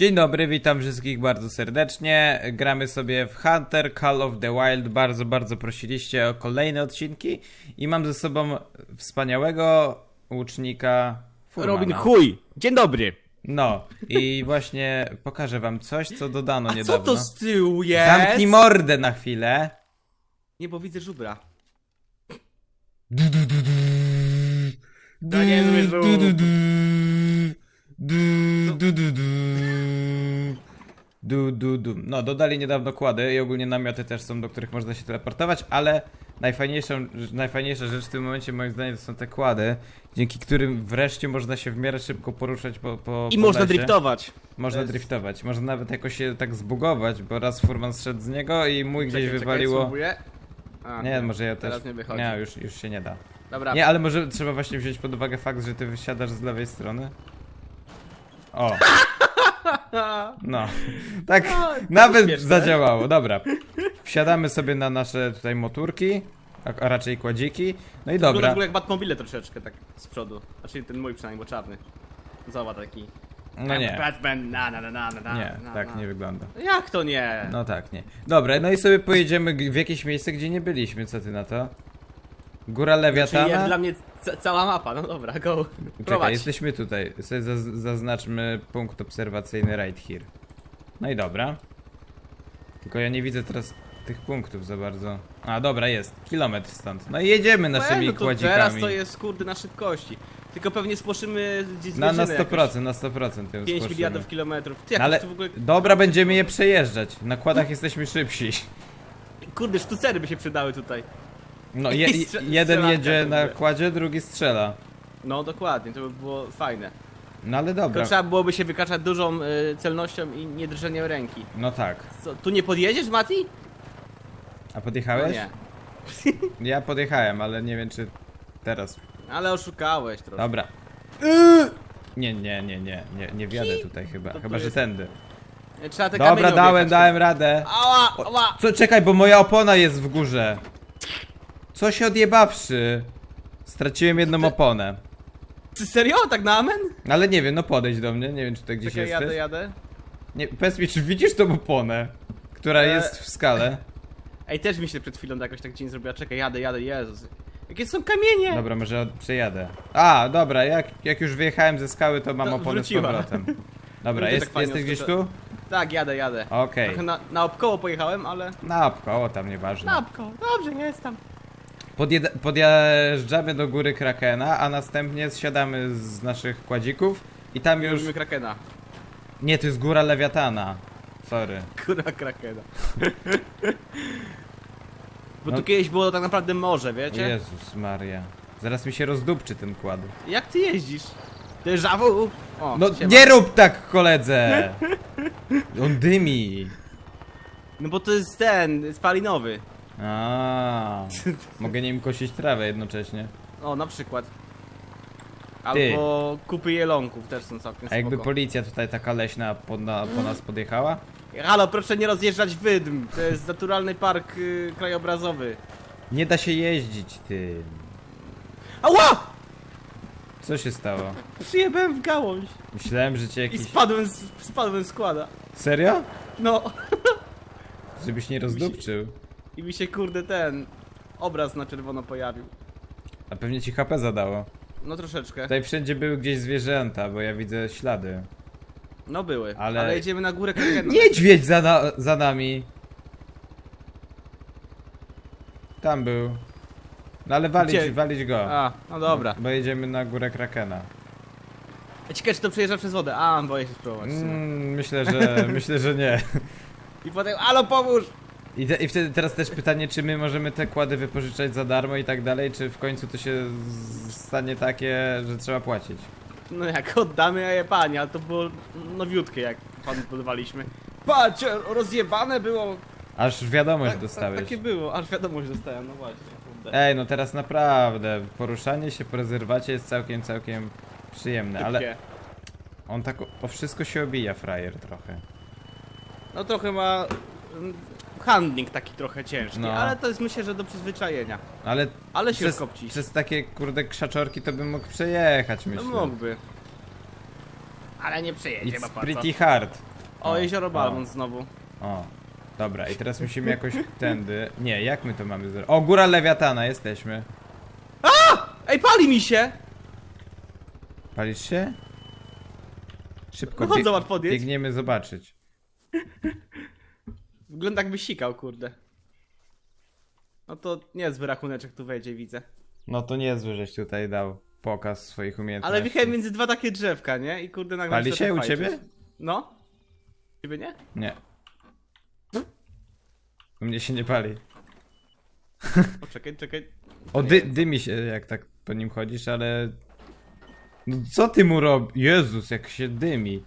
Dzień dobry, witam wszystkich bardzo serdecznie. Gramy sobie w Hunter Call of the Wild. Bardzo, bardzo prosiliście o kolejne odcinki. I mam ze sobą wspaniałego łucznika Furmana. Robin Chuj! Dzień dobry! No, i właśnie pokażę wam coś, co dodano A co niedawno. to z tyłu jest? Zamknij mordę na chwilę. Nie, bo widzę żubra. Du, To nie zły żółw. Du, du, du. No, dodali niedawno kłady i ogólnie namioty też są, do których można się teleportować, ale najfajniejszą, najfajniejsza rzecz w tym momencie moim zdaniem to są te kłady, dzięki którym wreszcie można się w miarę szybko poruszać po, po I po można lesie. driftować. Można jest- driftować, można nawet jakoś się tak zbugować, bo raz furman zszedł z niego i mój gdzieś Czekaj, wywaliło. Czekaj. A, nie, może ja też. Nie wychodzi. Nie, już, już się nie da. Dobra. Nie, ale może trzeba właśnie wziąć pod uwagę fakt, że ty wysiadasz z lewej strony. O. No. Tak No, nawet śmieszne. zadziałało. Dobra. Wsiadamy sobie na nasze tutaj motorki, a, a raczej kładziki. No i Wygląda w dobra. ogóle jak Batmobile troszeczkę, tak z przodu. Znaczy ten mój przynajmniej, bo czarny. Zobacz taki. No nie. Batman, na na na na na na. Nie, na, tak na. nie wygląda. Jak to nie? No tak, nie. Dobra, no i sobie pojedziemy g- w jakieś miejsce, gdzie nie byliśmy. Co ty na to? Góra Czyli jak Lewiatana. dla mnie ca cała mapa, no dobra, go. Czekaj, Prowadź. jesteśmy tutaj. Sobie zaz zaznaczmy punkt obserwacyjny right here. No i dobra. Tylko ja nie widzę teraz tych punktów za bardzo. A, dobra, jest. Kilometr stąd. No i jedziemy naszymi no to kładzikami. Teraz to jest kurde na szybkości. Tylko pewnie spłoszymy gdzieś Na, na zwierzynę 100%, na 100% ją 5 spłoszymy. miliardów kilometrów. Ty, No ale to w ogóle... dobra, będziemy je przejeżdżać. Na kładach jesteśmy szybsi. Kurde, sztucery by się przydały tutaj. No, je, I strze- jeden strzelanka jedzie to na będzie. kładzie, drugi strzela. No dokładnie, to by było fajne. No ale Tylko dobra. trzeba byłoby się wykaczać dużą y, celnością i nie drżeniem ręki. No tak. Co, tu nie podjedziesz, Mati? A No podjechałeś? nie. Ja podjechałem, ale nie wiem czy teraz. Ale oszukałeś trochę. Dobra. Nie, nie, nie, nie, nie, nie wjadę tutaj chyba. Chyba, że jest- tędy. Trzeba te Dobra, kamienie dałem, objechać. dałem radę. Ała, ała! Co, czekaj, bo moja opona jest w górze. Co się odjebawszy? Straciłem jedną Ty- oponę. Ty serio? Tak na amen? Ale nie wiem, no podejdź do mnie, nie wiem czy tutaj gdzieś Czekaj, jesteś. jadę, jadę. Nie, powiedz mi, czy widzisz tą oponę? Która E, jest w skale. Ej, też mi się przed chwilą jakoś tak dzień zrobiła. Czekaj, jadę, jadę, Jezus. Jakie są kamienie! Dobra, może od- przejadę. A, dobra, jak, jak już wyjechałem ze skały, to mam To oponę wróciła. z powrotem. Dobra, Ludzie jest, tak fajnie jesteś gdzieś odskoczą. tu? Tak, jadę, jadę. Okej. Trochę na, na obkoło pojechałem, ale... Na obko, o tam nieważne. Na obkoło, dobrze, nie jestem. Podjeżdżamy do góry Krakena, a następnie zsiadamy z naszych kładzików i tam już... Lubimy Krakena. Nie, to jest góra Lewiatana. Sorry. Kurwa Krakena. Bo No. tu kiedyś było tak naprawdę morze, wiecie? Jezus Maria. Zaraz mi się rozdupczy ten kład. Jak ty jeździsz? Déjà vu! O, No siema. nie rób tak, koledze! On dymi. No bo to jest ten, spalinowy. A, Mogę nim kosić trawę jednocześnie. O, na przykład. Albo kupy jelonków też są całkiem A jakby spoko. policja tutaj taka leśna po, na, po nas podjechała? Halo, proszę nie rozjeżdżać wydm. To jest naturalny park y, krajobrazowy. Nie da się jeździć tym. Ała! Co się stało? Przyjebałem w gałąź. Myślałem, że cię I jakiś... spadłem z, spadłem z składa. Serio? No. Żebyś nie rozdupczył. I mi się kurde ten obraz na czerwono pojawił. A pewnie ci HP zadało. No troszeczkę. Tutaj wszędzie były gdzieś zwierzęta, bo ja widzę ślady. No były. Ale- Ale, jedziemy na górę Krakena. Niedźwiedź za, na, za nami. Tam był. No ale walić, Gdzie? walić go. A, no dobra. Bo jedziemy na górę Krakena. Ja ciekawe czy to przejeżdża przez wodę. A, boję się spróbować. w sumie. Mm, myślę, że myślę, że nie. I potem, alo pomóż! I, te, I wtedy teraz też pytanie, czy my możemy te kłady wypożyczać za darmo i tak dalej, czy w końcu to się z- stanie takie, że trzeba płacić. No jak oddamy, a je panie, ale to było nowiutkie jak pan budowaliśmy. Patrz, rozjebane było. Aż wiadomość Tak- dostałeś. Takie było, aż wiadomość dostałem, no właśnie. kurde. Ej, no teraz naprawdę, poruszanie się po rezerwacie jest całkiem, całkiem przyjemne, ale Szybkie. on tak o, o wszystko się obija, frajer trochę. No trochę ma mm, handling taki trochę ciężki, No. ale to jest myślę, że do przyzwyczajenia. Ale Ale się przez, skopci. przez takie kurde krzaczorki to bym mógł przejechać, No myślę. mógłby. Ale nie przejedzie, It's co. pretty hard. O, O, jezioro. Balmont znowu. O, dobra, i teraz musimy jakoś tędy. Nie, jak my to mamy zrobić? O, góra Lewiatana, jesteśmy. Ej, pali mi się! Palisz się? Szybko, No chodź, bieg- zobacz, podjedź. biegniemy zobaczyć. Wygląda jakby sikał, kurde. No to niezły rachuneczek tu wejdzie, widzę. No to niezły, żeś tutaj dał pokaz swoich umiejętności. Ale wjechałem między dwa takie drzewka, nie? I kurde nagle Pali się u ciebie? No. Ciebie nie? Nie. U mnie się nie pali. O, czekaj, czekaj. O, dy, dymi się, jak tak po nim chodzisz, ale... No co ty mu robisz? Jezus, jak się dymi.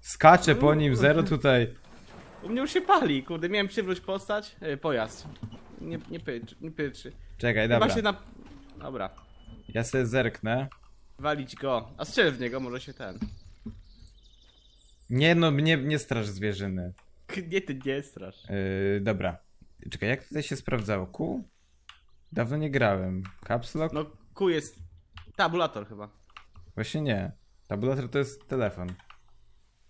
Skacze po nim, zero tutaj. U mnie już się pali, kurde, miałem przywróć postać, e, pojazd. Nie, nie pyczy, nie pyczy. Czekaj, Chyba dobra. się na... Dobra. Ja sobie zerknę. Walić go. A strzel w niego, może się ten. Nie no, mnie nie straż zwierzyny. Nie, ty nie strasz. Yy, dobra. Czekaj, jak tutaj się sprawdzało? Q? Dawno nie grałem. Caps Lock? No, Q jest... Tabulator chyba. Właśnie nie. Tabulator to jest telefon.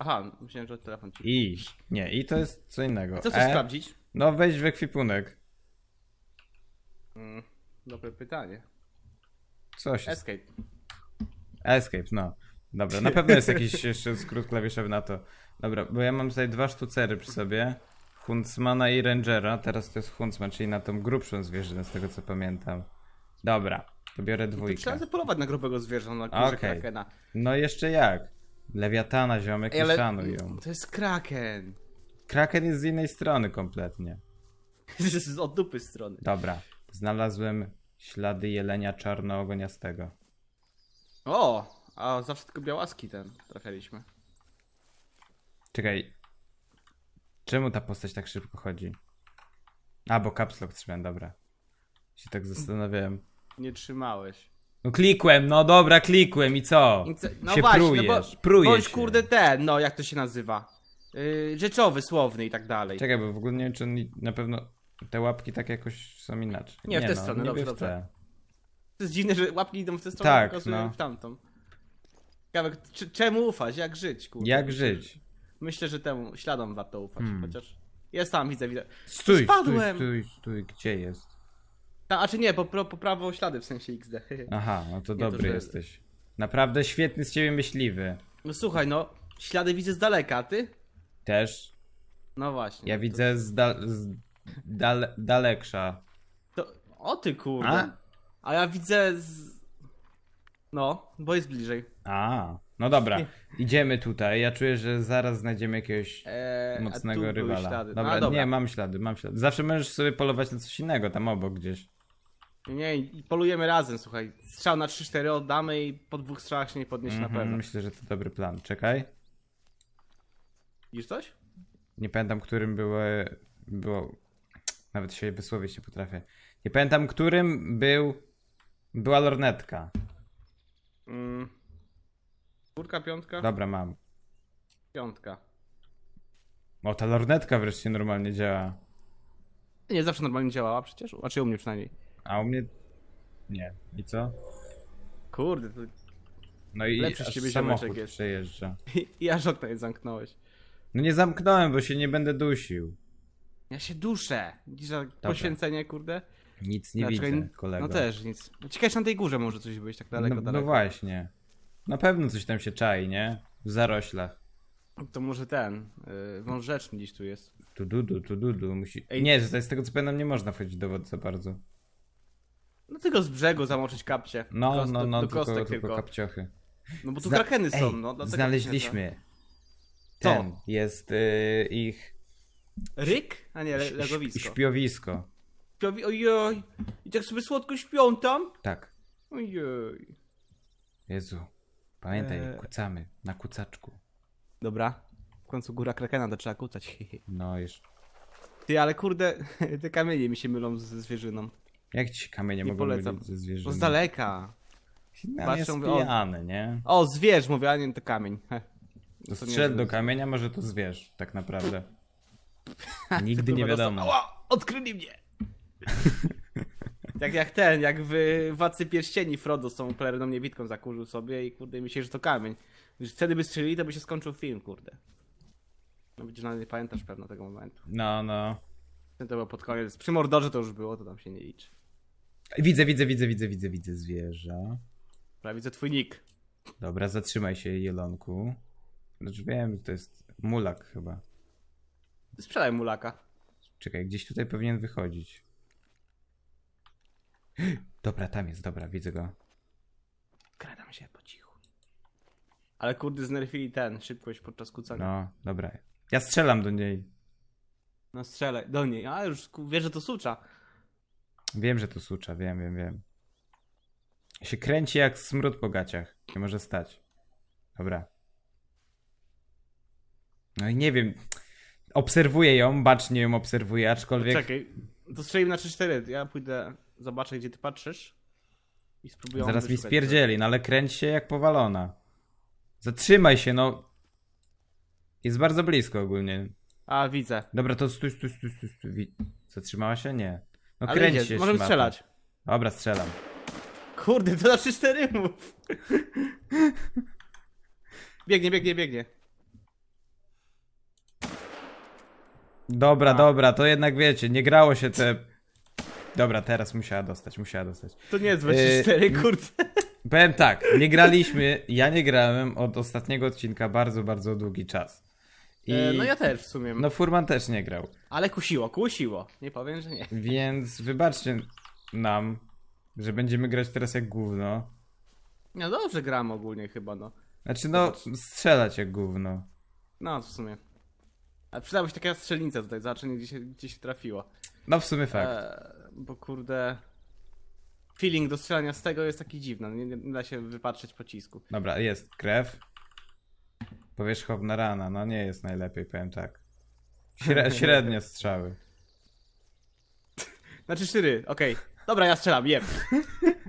Aha, myślałem, że telefon ci. I. Nie, i to jest co innego. Co chcesz E? sprawdzić? No wejdź w ekwipunek. Mm, dobre pytanie. Co się... Escape. Escape, no. Dobra, na pewno jest jakiś jeszcze skrót klawiszowy na to. Dobra, bo ja mam tutaj dwa sztucery przy sobie. Huntsmana i Rangera. Teraz to jest Huntsman, czyli na tą grubszą zwierzynę, z tego co pamiętam. Dobra, to biorę To dwójkę. trzeba zapolować na grubego zwierzę, na kurze Okej. krakena. No jeszcze jak? Lewiatana, ziomek, Ej, nie ale szanuj ją. to jest kraken. Kraken jest z innej strony kompletnie. z od dupy strony. Dobra, znalazłem ślady jelenia czarnoogoniastego. O, a zawsze tylko białaski ten trafialiśmy. Czekaj. Czemu ta postać tak szybko chodzi? A, bo caps lock trzymałem, dobra. Się tak zastanawiałem. Nie trzymałeś. No klikłem, no dobra, klikłem i co? I co- No się właśnie, prujesz, no bo prujesz bądź się. kurde ten, no jak to się nazywa? Yy, rzeczowy, słowny i tak dalej. Czekaj, bo w ogóle nie wiem, czy on, na pewno te łapki tak jakoś są inaczej. Nie, w tę no, stronę, niby dobrze, w dobrze. To jest dziwne, że łapki idą w tę stronę, Tak, tylko no. w tamtą. Ciekawe, czemu ufać? Jak żyć, kurde? Jak żyć? Myślę, że temu śladom warto ufać, Hmm. chociaż... Jest tam, widzę, widzę. Stój, Spadłem! stój, stój, stój, gdzie jest? A czy nie, po, po, po prawo ślady w sensie XD. Aha, no to Nie, to dobry że- jesteś. Naprawdę świetny z ciebie myśliwy. No słuchaj, no, ślady widzę z daleka, a ty? Też. No właśnie. Ja to- widzę z, dal, z dal, daleksza. To, o ty kurde. A? A? ja widzę z... No, bo jest bliżej. A, no dobra. Idziemy tutaj. Ja czuję, że zaraz znajdziemy jakiegoś Eee, mocnego rywala. Dobra, dobra. nie, mam ślady, mam ślady. Zawsze możesz sobie polować na coś innego, tam obok gdzieś. Nie, i polujemy razem, słuchaj. Strzał na 3-4 oddamy i po dwóch strzałach się nie podniesie Mhm, na pewno. Myślę, że to dobry plan. Czekaj. Widzisz coś? Nie pamiętam, którym były. Było. Nawet się wysłowić nie potrafię. Nie pamiętam, którym był. Była lornetka. Mm. Czwórka, piątka? Dobra, mam. Piątka. O, ta lornetka wreszcie normalnie działa. Nie, zawsze normalnie działała przecież. Znaczy u mnie przynajmniej. A u mnie. Nie. I co? Kurde, to... No i Lepszy z aż ciebie samochód jest. przejeżdża. I aż okno nie zamknąłeś. No nie zamknąłem, bo się nie będę dusił. Ja się duszę. Widzisz, że poświęcenie, kurde? Nic nie Ja, widzę, czekaj, kolego. No też, nic. No Ciekawe, czy na tej górze może coś być tak daleko, no, daleko. no właśnie. Na pewno coś tam się czai, nie? W zaroślach. To może ten, yy, wąż rzeczny gdzieś tu jest. Tu dudu, tu dudu. Musi... Ej. Nie, z z tego co pamiętam nie można wchodzić do wody za bardzo. No tylko z brzegu zamoczyć kapcie. No, Kost- no, do, no, do tylko, kostek tylko, tylko. kapciochy. No bo tu Zna- krakeny są, Ej, no. dlatego znaleźliśmy. Co? Ten jest y, ich Ryk? A nie, le- legowisko. śpiowisko. Śpiowi... Ojoj. I tak sobie słodko śpią tam? Tak. Ojej. Jezu. Pamiętaj, Eee. kucamy. Na kucaczku. Dobra. W końcu góra krakena, to trzeba kucać. No już. Ty, ale kurde, te kamienie mi się mylą ze zwierzyną. Jak ci kamienie Nie mogą polecam. mylić ze zwierzyną? z daleka. No, Patrzą, jest mówią, o- pijany, nie? O, zwierz mówię, a nie to kamień. Heh. To to nie strzel do kamienia, może to zwierz, tak naprawdę. Nigdy nie Kurwa, wiadomo. dostał- Ała, odkryli mnie! jak, jak ten, jak w Władcy Pierścieni Frodo z tą pelerną niewidką zakurzył sobie i kurde myślę, że to kamień. Już wtedy by strzelili, to by się skończył film, kurde. No widzisz, nawet nie pamiętasz pewno tego momentu. No, no. Ten to było pod koniec. Przy mordorze to już było, to tam się nie liczy. Widzę, widzę, widzę, widzę, widzę, widzę zwierza. Prawie widzę twój nick. Dobra, zatrzymaj się, jelonku. Znaczy wiem, to jest mulak chyba. Sprzedaj mulaka. Czekaj, gdzieś tutaj powinien wychodzić. Dobra, tam jest, dobra, widzę go. Kradam się po cichu. Ale kurde, znerfili ten, szybkość podczas kucania. No, No, dobra. Ja strzelam do niej. no strzelaj do niej. A już ku- wiesz, że to sucza. Wiem, że to sucza, wiem, wiem, wiem. Się kręci jak smród po gaciach. Nie może stać. Dobra. No i nie wiem. Obserwuję ją, bacznie ją obserwuję, aczkolwiek. Czekaj, to strzelimy na 3-4. Ja pójdę, zobaczę gdzie ty patrzysz. I spróbuję Zaraz mi spierdzieli, no ale kręci się jak powalona. Zatrzymaj się, no. Jest bardzo blisko ogólnie. A, widzę. Dobra, to stój, stój, stój, stój, stój. Zatrzymała się? Nie. No Ale kręci idzie, się. możemy strzelać. Dobra, strzelam. Kurde, to na 3-4 mów. biegnie, biegnie, biegnie. Dobra, A. dobra, to jednak wiecie, nie grało się te. Dobra, teraz musiała dostać, musiała dostać. To nie jest Yy, 3-4, kurde. Powiem tak, nie graliśmy, ja nie grałem od ostatniego odcinka bardzo, bardzo długi czas. I E, no ja też w sumie. no Furman też nie grał. Ale kusiło, kusiło. Nie powiem, że nie. Więc wybaczcie nam, że będziemy grać teraz jak gówno. No dobrze gram ogólnie chyba, no. Znaczy no, strzelać jak gówno. No, w sumie. A przydałaby się taka strzelnica tutaj, zobaczenie gdzie się, gdzie się trafiło. No w sumie fakt. E, bo kurde... Feeling do strzelania z tego jest taki dziwny, no nie, nie da się wypatrzeć pocisku. Dobra, jest krew. Powierzchowna rana, no nie jest najlepiej, powiem tak. Śre średnie strzały. Znaczy 4, okej. Dobra, ja strzelam, jeb.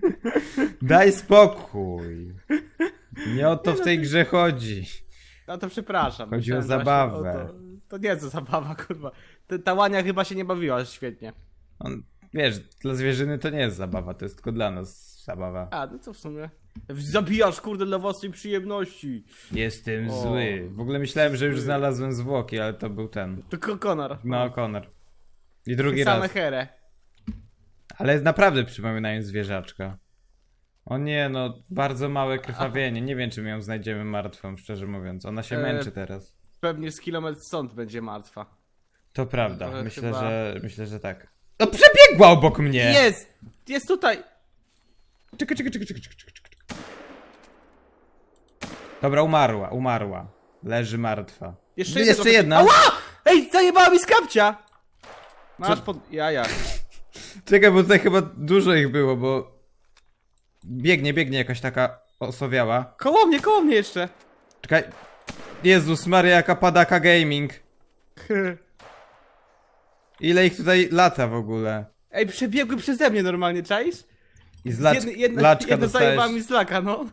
Daj spokój. Nie o to w tej grze chodzi. No to przepraszam. Chodzi o Myślałem właśnie zabawę. to, to nie jest zabawa, kurwa. Ta- Ta łania chyba się nie bawiła świetnie. On, wiesz, dla zwierzyny to nie jest zabawa, to jest tylko dla nas zabawa. A, no co w sumie? Zabijasz, kurde, dla własnej przyjemności. Jestem O. zły. W ogóle myślałem, że już Zły. znalazłem zwłoki, ale to był ten. To ko- Conor. No, Conor. I drugi Same raz. herę. Ale naprawdę przypominają zwierzaczka. O nie, no, bardzo małe krwawienie. Nie wiem, czy my ją znajdziemy martwą, szczerze mówiąc. Ona się E, męczy teraz. Pewnie z kilometr stąd będzie martwa. To prawda. Myślę, chyba- że myślę, że tak. No przebiegła obok mnie! Jest! Jest tutaj! Czekaj, czekaj, czekaj, czekaj, czekaj, czekaj. Dobra, umarła, umarła. Leży martwa. Jeszcze, Jeszcze jednego- jedna. Ała! Ej, zajebała mi skapcia! Masz pod... jaja. Czekaj, bo tutaj chyba dużo ich było, bo... Biegnie, biegnie jakaś taka osowiała. Koło mnie, koło mnie jeszcze. Czekaj. Jezus Maria, jaka padaka gaming. Ile ich tutaj lata w ogóle? Ej, przebiegły przeze mnie normalnie, czaisz? I z lacz... Jedna, jedna, laczka jedna zajebała mi z laka, no.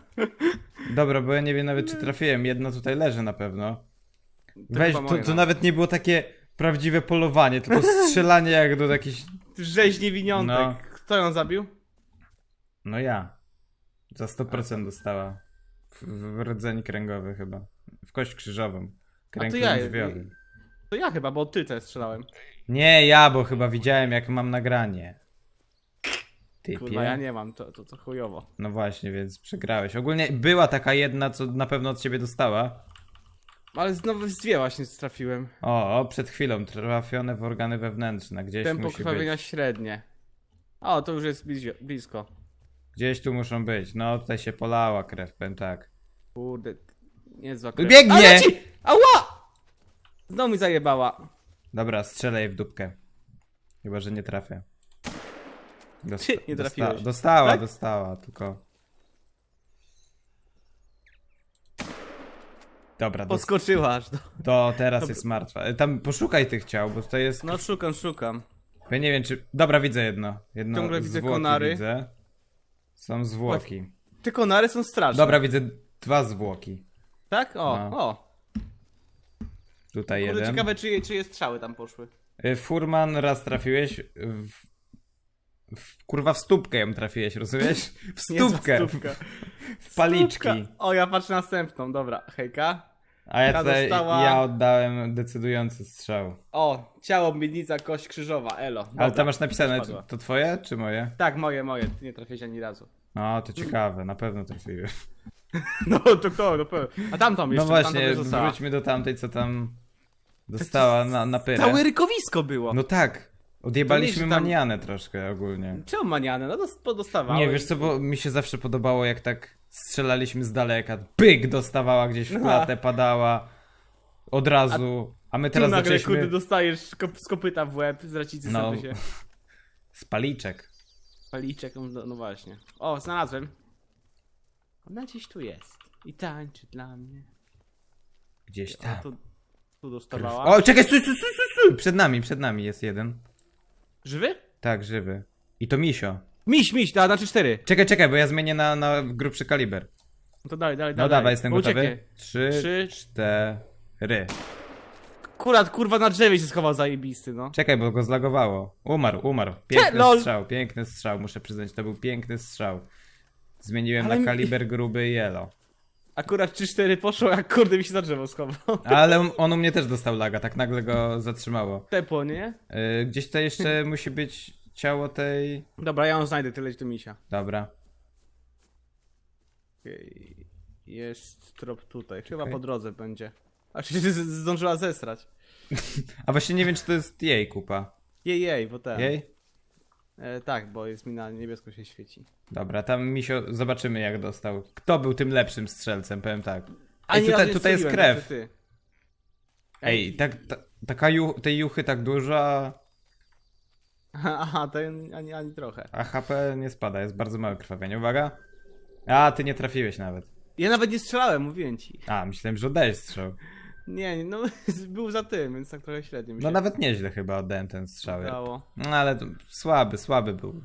Dobra, bo ja nie wiem nawet czy trafiłem. Jedno tutaj leży na pewno. Weź, chyba to, moje, to no. nawet nie było takie prawdziwe polowanie, tylko strzelanie jak do jakichś... Rzeź niewiniątek. No. Kto ją zabił? No ja. Za 100% dostała. W, w rdzeń kręgowy chyba. W kość krzyżową. Kręg A to ja-. To ja chyba, bo ty też strzelałem. Nie, ja, bo chyba widziałem jak mam nagranie. Typie. Kurwa, ja nie mam, to, to, to chujowo. No właśnie, więc przegrałeś. Ogólnie była taka jedna, co na pewno od ciebie dostała. Ale znowu z dwie właśnie trafiłem. O, o przed chwilą. Trafione w organy wewnętrzne. Gdzieś Tempo musi krwawienia być. średnie. O, to już jest blisko. Gdzieś tu muszą być. No, tutaj się polała krew, powiem tak. Kurde, niezła krew. Biegnie! A, leci! Ała! Znowu mi zajebała. Dobra, strzelę jej w dupkę. Chyba, że nie trafię. Dosta- nie trafiłeś. Dosta- dostała, Tak? dostała, tylko... Dobra, Podskoczyła aż do... to teraz jest martwa. E, Tam poszukaj tych ciał, bo to jest... No szukam, szukam. Ja nie wiem, czy... Dobra, widzę jedno. jedno Ciągle widzę konary. Widzę. Są zwłoki. Te konary są straszne. Dobra, widzę dwa zwłoki. Tak? O, No. o. Tutaj Kurde, jeden. ciekawe czyje, czyje strzały tam poszły. Y, Furman, raz trafiłeś w... Kurwa, w stópkę ją trafiłeś, rozumiesz? W Nie za stópkę. stópkę. W paliczki. Stópka. O, ja patrzę następną, dobra. Hejka. A ja Ta tutaj, dostała- ja oddałem decydujący strzał. O, ciało, miednica, kość krzyżowa, elo. Ale Dobra, tam masz napisane, spadła. to twoje czy moje? Tak, moje, moje, ty nie trafiłeś ani razu. No, to ciekawe, na pewno trafiły. No to kto, no pewno. A tam tam No jeszcze, tam właśnie, wróćmy do tamtej, co tam dostała na, na pyrę. Całe rykowisko było. No tak, odjebaliśmy tam- manianę troszkę ogólnie. Czemu maniane? No to dostawała. Nie, wiesz co, bo mi się zawsze podobało, jak tak strzelaliśmy z daleka. Pyk dostawała gdzieś w klatę, padała. Od razu. A my Tu teraz nagle, zaczęliśmy kurde, dostajesz kop, z kopyta w łeb, z racicy No. sobie się... z paliczek. Paliczek, no, no właśnie. O, znalazłem. Ona gdzieś tu jest. I tańczy dla mnie. Gdzieś A tam. tu, tu dostawała. O, czekaj, stój, stój, stój, stój, stój! Przed nami, przed nami jest jeden. Żywy? Tak, żywy. I to misio. Miś, miś, da, znaczy cztery. Czekaj, czekaj, bo ja zmienię na, na grubszy kaliber. No to dalej, dalej, No dawaj, jestem Bo gotowy. ucieknie. Trzy, Trzy. cztery. Akurat kurwa na drzewie się schował zajebisty, no. Czekaj, bo go zlagowało. Umarł, umarł. Piękny lol. strzał, piękny strzał, muszę przyznać, to był piękny strzał. Zmieniłem Ale na mi- kaliber gruby i yellow. Akurat 3-4 poszło, jak kurde mi się za drzewo schował. Ale on- u mnie też dostał laga, tak nagle go zatrzymało. Tepło, nie? Yy, gdzieś tutaj jeszcze musi być ciało tej... Dobra, ja ją znajdę, tyle do misia. Dobra. Okej. Jest trop tutaj, chyba po drodze będzie. A czy się z- zdążyła zesrać? A właśnie nie wiem, czy to jest jej kupa. Jej, jej, bo ten. Jej? E, tak, bo jest mi na niebiesko się świeci. Dobra, tam misio, zobaczymy jak dostał. Kto był tym lepszym strzelcem, powiem tak. Ani Ej, razu tutaj, nie tutaj jest strzeliłem, krew. znaczy ty. Ej, tak, ta, taka ju, tej juchy tak dużo, a- Aha, to ani, ani trochę. a HP nie spada, jest bardzo małe krwawienie. Uwaga. A, ty nie trafiłeś nawet. Ja nawet nie strzelałem, mówiłem ci. A, myślałem, że oddałeś strzał. Nie, no był za tym, więc tak trochę średnio No nawet nieźle chyba oddałem ten strzał. udało. No ale to słaby, słaby był.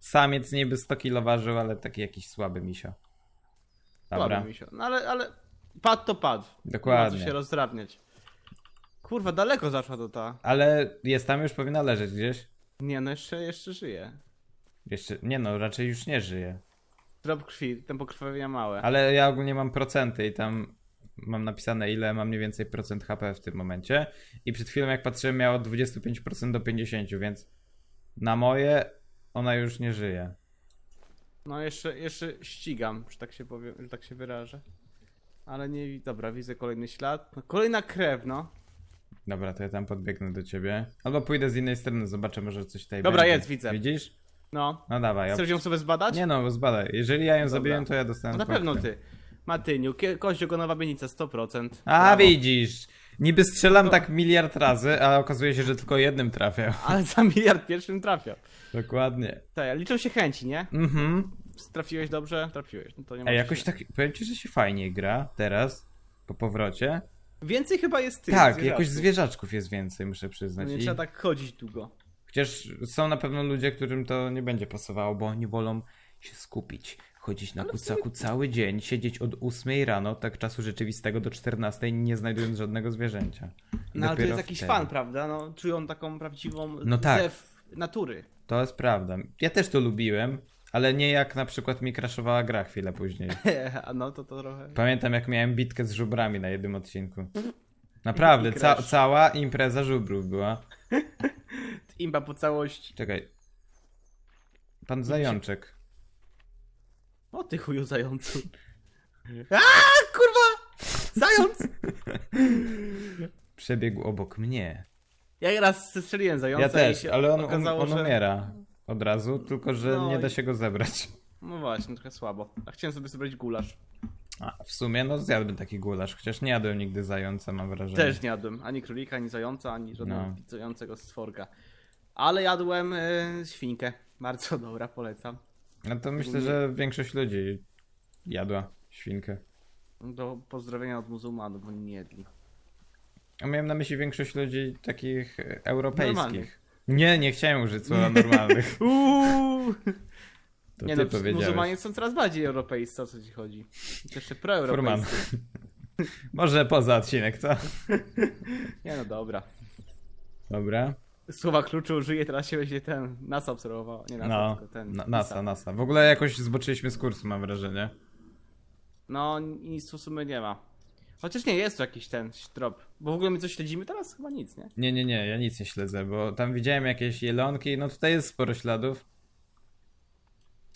Samiec niby 100 kilo ważył, ale taki jakiś słaby misio. Dobra, Słaby mi się. No ale, ale padł to padł. Nie ma dokładnie. się rozdrabniać. Kurwa, daleko zaszła to ta. Ale jest tam już powinna leżeć gdzieś. Nie, no jeszcze, jeszcze żyje. Jeszcze, nie no, raczej już nie żyje. Drop krwi, tempo krwawienia małe. Ale ja ogólnie mam procenty i tam mam napisane ile mam mniej więcej procent HP w tym momencie. I przed chwilą jak patrzyłem miało 25% do 50%, więc na moje ona już nie żyje. No jeszcze, jeszcze ścigam, że tak się powiem, że tak się wyrażę. Ale nie, dobra, widzę kolejny ślad. No, kolejna krew, no. Dobra, to ja tam podbiegnę do ciebie. Albo pójdę z innej strony, zobaczę może coś tutaj Dobra, będzie. jest, widzę. Widzisz? No. No dawaj. Chcesz ją sobie zbadać? Nie no, zbadaj. Jeżeli ja ją Dobra. zabiję, to ja dostanę No na pewno ty. Matyniu, kie- kość ogonowa bienica 100%. A Brawo. widzisz. Niby strzelam tak miliard razy, a okazuje się, że tylko jednym trafiał. Ale za miliard pierwszym trafia. Dokładnie. Tak, liczą się chęci, nie? Mhm. Trafiłeś dobrze? Trafiłeś. No to nie ma Ej, jakoś się- tak, powiem ci, że się fajnie gra teraz, po powrocie. Więcej chyba jest tych tak, jakoś zwierzaczków jest więcej, muszę przyznać. nie I... trzeba tak chodzić długo. Chociaż są na pewno ludzie, którym to nie będzie pasowało, bo oni wolą się skupić, chodzić na kucaku cały dzień, siedzieć od 8 rano, tak czasu rzeczywistego do 14, nie znajdując żadnego zwierzęcia. No ale to jest jakiś wtedy. fan, prawda? No, czują taką prawdziwą No tak. natury. To jest prawda. Ja też to lubiłem, ale nie jak na przykład mi crashowała gra chwilę później. No to to trochę... Pamiętam jak miałem bitkę z żubrami na jednym odcinku. Naprawdę, ca cała impreza żubrów była. Imba po całości. Czekaj. Pan Zajączek. O ty chuju zającu. A kurwa! Zając! Przebiegł obok mnie. Ja raz strzeliłem zająca Ja i też, się ale on, on, okazało, on że... umiera od razu, tylko że No nie da i- się go zebrać. No właśnie, trochę słabo. A chciałem sobie zebrać gulasz. A, w sumie no zjadłbym taki gulasz, chociaż nie jadłem nigdy zająca, mam wrażenie. Też nie jadłem ani królika, ani zająca, ani żadnego No. picującego stworka. Ale jadłem e, świnkę. Bardzo dobra, polecam. No to myślę, że większość ludzi jadła świnkę. Do pozdrowienia od muzułmanów, oni nie jedli. A miałem na myśli większość ludzi takich e, europejskich. Normalnych. Nie, nie chciałem użyć słowa normalnych. Uuu! To nie ty no, powiedziałeś. muzułmanie są coraz bardziej europejscy, o co ci chodzi. Jeszcze proeuropejscy. Może poza odcinek, co? Nie no, dobra. Dobra. Słowa kluczu użyję, teraz się będzie ten NASA obserwował. Nie NASA, No, tylko ten. na, NASA, NASA. W ogóle jakoś zboczyliśmy z kursu, mam wrażenie. No, nic w sumie nie ma. Chociaż nie, jest tu jakiś ten trop. Bo w ogóle my coś śledzimy teraz? Chyba nic, nie? Nie, nie, nie, ja nic nie śledzę, bo tam widziałem jakieś jelonki, no tutaj jest sporo śladów.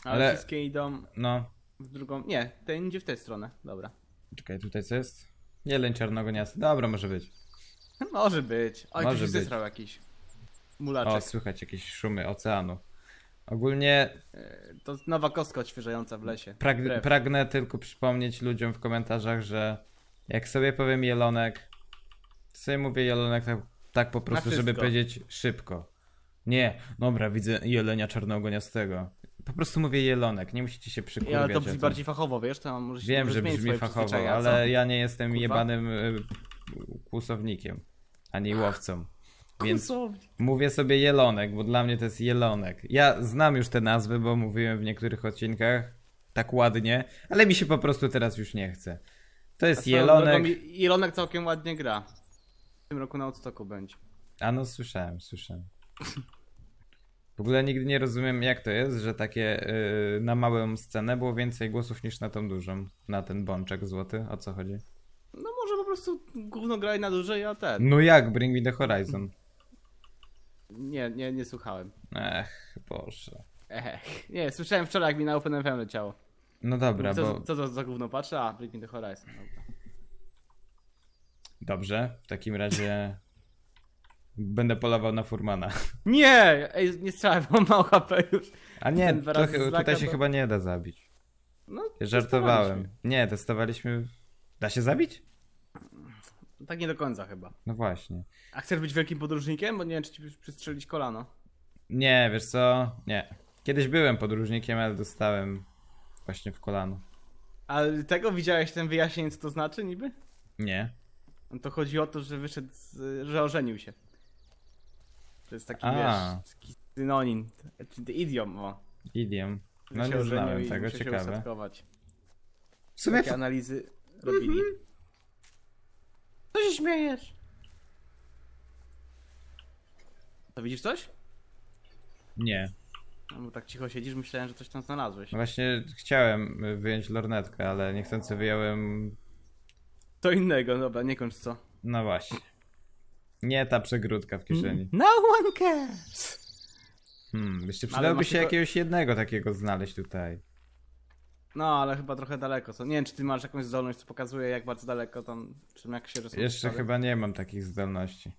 Ale, Ale- wszystkie idą No, w drugą... Nie, ten idzie w tę stronę. Dobra. czekaj, tutaj co jest? Jeleń czarnogoniasty, dobra, może być. Może być. Oj, Może być. zesrał jakiś. O, Mulaczek. słychać jakieś szumy oceanu. Ogólnie E, To nowa kostka odświeżająca w lesie. prag pragnę tylko przypomnieć ludziom w komentarzach, że jak sobie powiem jelonek, sobie mówię jelonek tak, tak po prostu, żeby powiedzieć szybko. Nie, dobra, widzę jelenia czarnogoniastego. Po prostu mówię jelonek, nie musicie się Ja, przykurwiać. ale to brzmi bardziej fachowo, wiesz? To może się Wiem, że brzmi fachowo, ale ja nie jestem Kurwa? jebanym y, kłusownikiem, ani łowcą. Więc mówię sobie jelonek, bo dla mnie to jest jelonek. Ja znam już te nazwy, bo mówiłem w niektórych odcinkach tak ładnie, ale mi się po prostu teraz już nie chce. To A jest jelonek. drogą, Jelonek całkiem ładnie gra. W tym roku na odstoku będzie. A no słyszałem, słyszałem. W ogóle nigdy nie rozumiem jak to jest, że takie y, na małą scenę było więcej głosów niż na tą dużą. Na ten bączek złoty, o co chodzi? No może po prostu gówno graj na duże, ja ten. No jak Bring Me The Horizon? Nie, nie, nie słuchałem. Ech, Boże. Ech. Nie, słyszałem wczoraj jak mi na OpenFM leciało. No dobra, co, bo... co to za gówno patrzę? A, Bring Me The Horizon. Dobra. Dobrze, w takim razie... Będę polował na Furmana. Nie! Ej, nie strzelałem, bo mam HP już. A nie, trochę, zlaka, tutaj się to- chyba nie da zabić. No, żartowałem. testowaliśmy. Nie, testowaliśmy... Da się zabić? Tak nie do końca chyba. No właśnie. A chcesz być wielkim podróżnikiem? Bo nie wiem, czy ci przystrzelić kolano. Nie, wiesz co? Nie. Kiedyś byłem podróżnikiem, ale dostałem właśnie w kolano. Ale tego widziałeś ten wyjaśnienie, co to znaczy niby? Nie. No to chodzi o to, że wyszedł, z, że ożenił się. To jest taki, A. wiesz, taki synonim, t- idiom, o. Idiom. że No się nie ożenił znałem i tego, musiał się ciekawe. ustatkować. W sumie Takie analizy robili. Się śmiejesz? To widzisz coś? nie. No bo tak cicho siedzisz, myślałem, że coś tam znalazłeś. Właśnie chciałem y, wyjąć lornetkę, ale niechcący wyjąłem... To innego, dobra, nie kończ co. No właśnie. Nie ta przegródka w kieszeni. No one cares! Hmm, jeszcze Ale przydałoby masz się tylko- jakiegoś jednego takiego znaleźć tutaj. No, ale chyba trochę daleko. Co? Nie wiem, czy ty masz jakąś zdolność, co pokazuje, jak bardzo daleko tam, czym jak się rysują. Jeszcze chyba nie mam takich zdolności.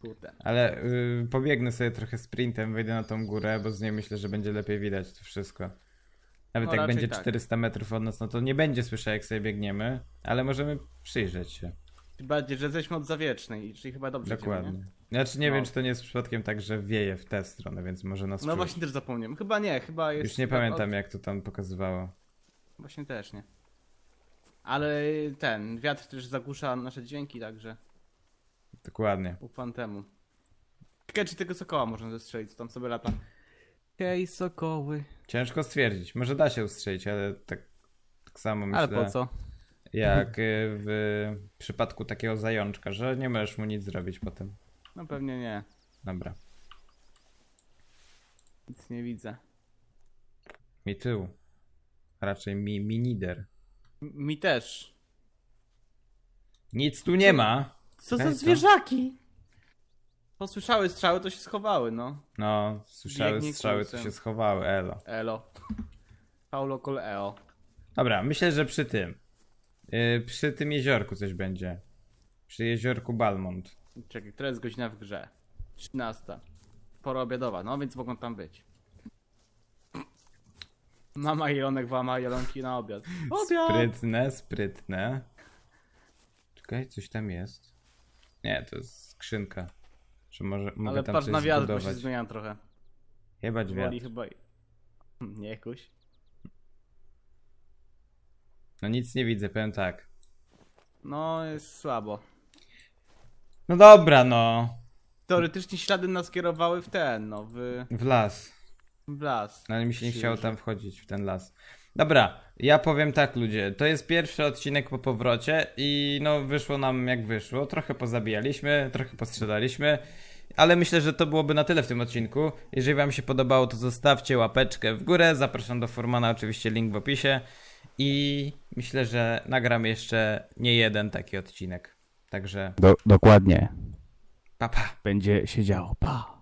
Kurde. Ale y, pobiegnę sobie trochę sprintem, wejdę na tą górę, bo z niej myślę, że będzie lepiej widać to wszystko. Nawet No, jak będzie tak. 400 metrów od nas, no to nie będzie słyszał jak sobie biegniemy, ale możemy przyjrzeć się. Tym bardziej, że jesteśmy od zawiecznej, czyli chyba dobrze idziemy, Dokładnie. Znaczy nie No. wiem, czy to nie jest przypadkiem tak, że wieje w tę stronę, więc może nas nie? No czuć. właśnie też zapomniałem. Chyba nie, chyba jest... Już nie chyba pamiętam od- jak to tam pokazywało. Właśnie też nie. Ale ten, wiatr też zagłusza nasze dźwięki, także Dokładnie. ufam temu. Ciekawe, czy tego sokoła można zestrzelić, co tam sobie lata. Hej, sokoły. Ciężko stwierdzić. Może da się ustrzelić, ale tak, tak samo myślę. Ale po co? Jak y, w przypadku takiego zajączka, że nie możesz mu nic zrobić potem. No pewnie nie. Dobra. Nic nie widzę. Mi tył. Raczej mi, mi nider. M- mi też. Nic tu nie ma. Co za co? zwierzaki? Posłyszały strzały, to się schowały, no. No, słyszały Biegnie strzały, to kursem. się schowały, elo. Elo. Paulo Coleo. Dobra, myślę, że przy tym. Yy, przy tym jeziorku coś będzie. Przy jeziorku Balmont. Czekaj, która jest godzina w grze? 13. Pora obiadowa, no więc mogą tam być. Mama jelonek włama jelonki na obiad. Obiad! Sprytne, sprytne. Czekaj, coś tam jest. Nie, to jest skrzynka. Czy może mogę Ale tam patrz coś na wiatr, bo się zbudować? zmieniam trochę. Jebać Woli wiatr. chyba... Nie jakoś. No nic nie widzę, powiem tak. No, jest słabo. No dobra, no. Teoretycznie ślady nas kierowały w ten, no, w, W las. w las. No ale mi się nie chciało tam wchodzić w ten las. Dobra, ja powiem tak ludzie, to jest pierwszy odcinek po powrocie i no wyszło nam jak wyszło. Trochę pozabijaliśmy, trochę postrzelaliśmy, ale myślę, że to byłoby na tyle w tym odcinku. Jeżeli wam się podobało, to zostawcie łapeczkę w górę. Zapraszam do Formana, oczywiście link w opisie. I myślę, że nagram jeszcze nie jeden taki odcinek. Także Do, dokładnie. papa. Pa. Będzie się działo. Pa.